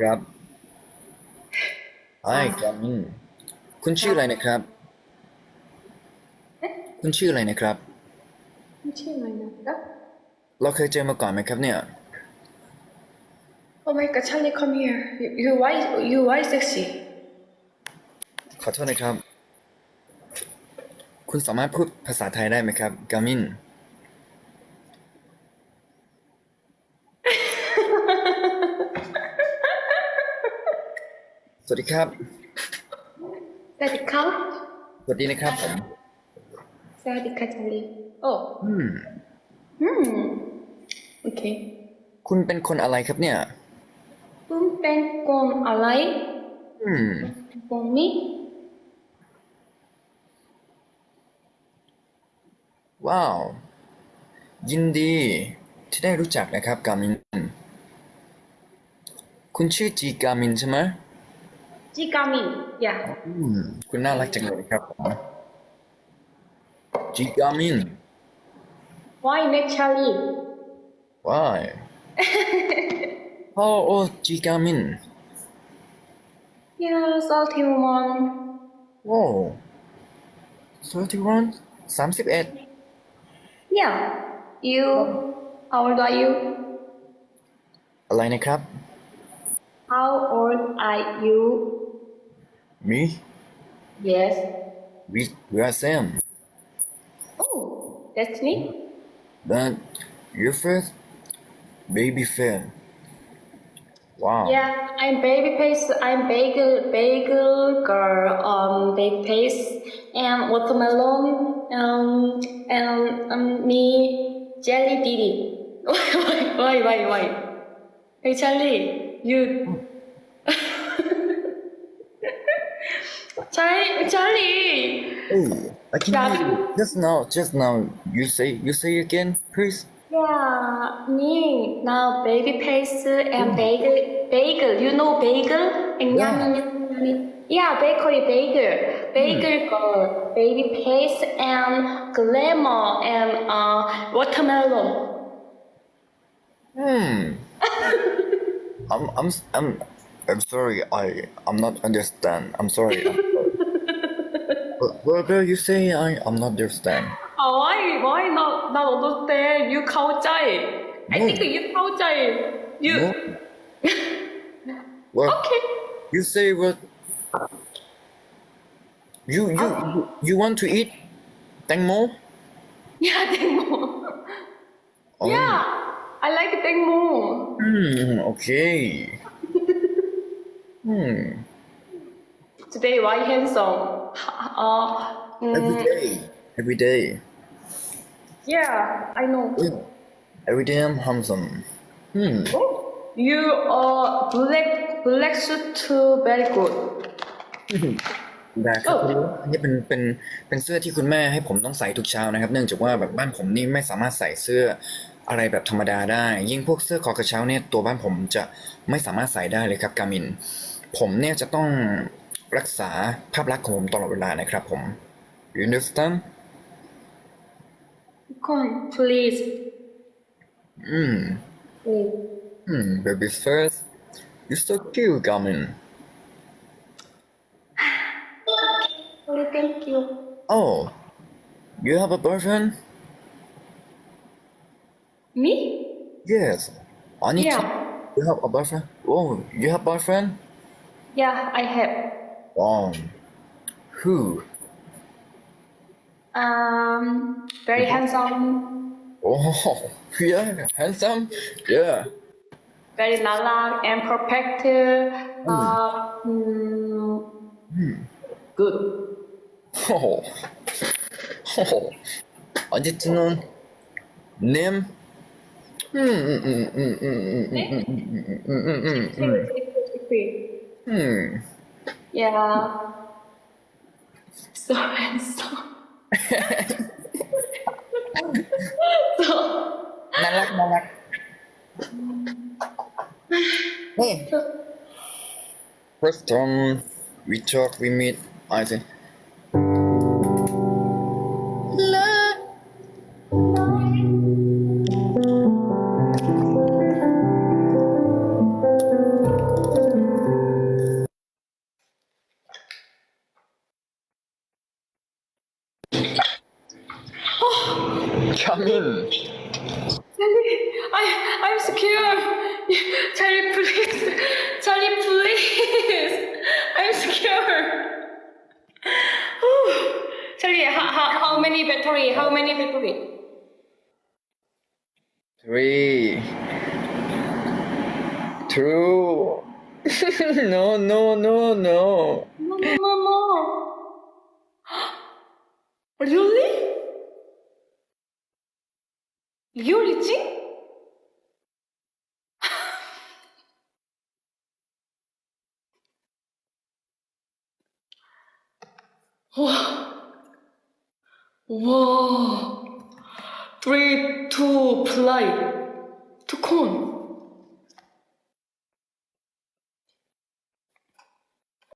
ครับไอ้กามินคุณชื่ออะไรนะครับคุณชื่ออะไรนะครับ ไม่ใช่ไหมนะครับเราเคยเจอมาก่อนไหมครับเนี่ย Oh my god, Charlie, come here. You, you why you why sexy? ขอโทษนะครับ คุณสามารถพูดภาษาไทยได้ไหมครับ กามิน สวัสดีครับ Daddy, come. สวัสดีนะครับผม Daddy, Charlie. Oh. อืม Hmm. Okay. คุณเป็นคนอะไรครับเนี่ย คุณเป็นคนอะไร อืมคนมีว้าว ยินดี ที่ได้รู้จักนะครับกามิน คุณชื่อจีกามินใช่ไหมจิ กามิน Yeah. อืม คุณน่ารักจังเลยครับผมจีกามิน Why make Charlie? Why? oh, oh, Jigamin. Yeah, salty one. Whoa. 31? 31? Yeah. You. How old are you? อะไรนะครับ How old are you? Me? Yes. We, we are Sam. Oh, that's me. But you're first baby fair. Wow. Yeah, I'm baby face. I'm bagel, bagel girl. Um, baby face and watermelon. Um, and um, me jelly diddy. why, why, why, why? Hey Charlie, you. Charlie, Charlie. Hey, I can you. Just now, just now. You say, you say again, please. Yeah, me now baby paste and bagel bagel. You know bagel and Yeah. yummy yummy. Yeah, bakery bagel, bagel girl, baby paste and glamour and uh watermelon. Hmm. I'm, I'm, I'm, I'm sorry. I, I'm not understand. I'm sorry. I'm sorry. But what you say? I am not understand. Oh, why? Why not? Not understand? You culture. I think you culture. You. No. What Okay. you say? What you you you, you want to eat? Tangmo? Yeah, Tengmo. Oh, Yeah, I like Tengmo. hmm, okay. Hmm. Today, why handsome? Uh, mm, Every day. Every day. yeah, I know. Yeah. Every day I'm handsome. Hmm. You are black black suit too very good. ได้ครับคุณรู้อันนี้เป็นเป็นเป็นเสื้อที่คุณแม่ให้ผมต้องใส่ทุกเช้านะครับ เนื่องจากว่าแบบบ้านผมนี่ไม่สามารถใส่เสื้ออะไรแบบธรรมดาได้ ยิ่งพวกเสื้อคอกระเช้าเนี่ยตัวบ้านผมจะไม่สามารถใส่ได้เลยครับกามิน ผมเนี่ยจะต้อง รักษาภาพลักษณ์ของผมตลอดเวลานะครับผม you understand Come, please. อืม Please. อืม baby first you so cute กามิน Please, thank you. oh you have a boyfriend Me? yes I need Yeah. to you have a boyfriend oh you have boyfriend Yeah, I have. Um, who? Um, very handsome, Oh, yeah, handsome. Yeah. very lilac and perfect. Uh, mm, good. Oh, oh. I need to know name. Hmm. Hmm. Hmm. Hmm. Hmm. Hmm. Hmm. Hmm. Hmm. Hmm. Hmm. Yeah. So handsome. so, น่ารักน่ารักเฮ้ย First time we talk, we meet, I think. coming Charlie, I, I'm scared. Charlie, please. Charlie, please. I'm scared. Charlie, how, how, how many battery? How many battery? three two no no no no No, no, no, no. Really? Really? 와. 와. Three, two, fly. To con.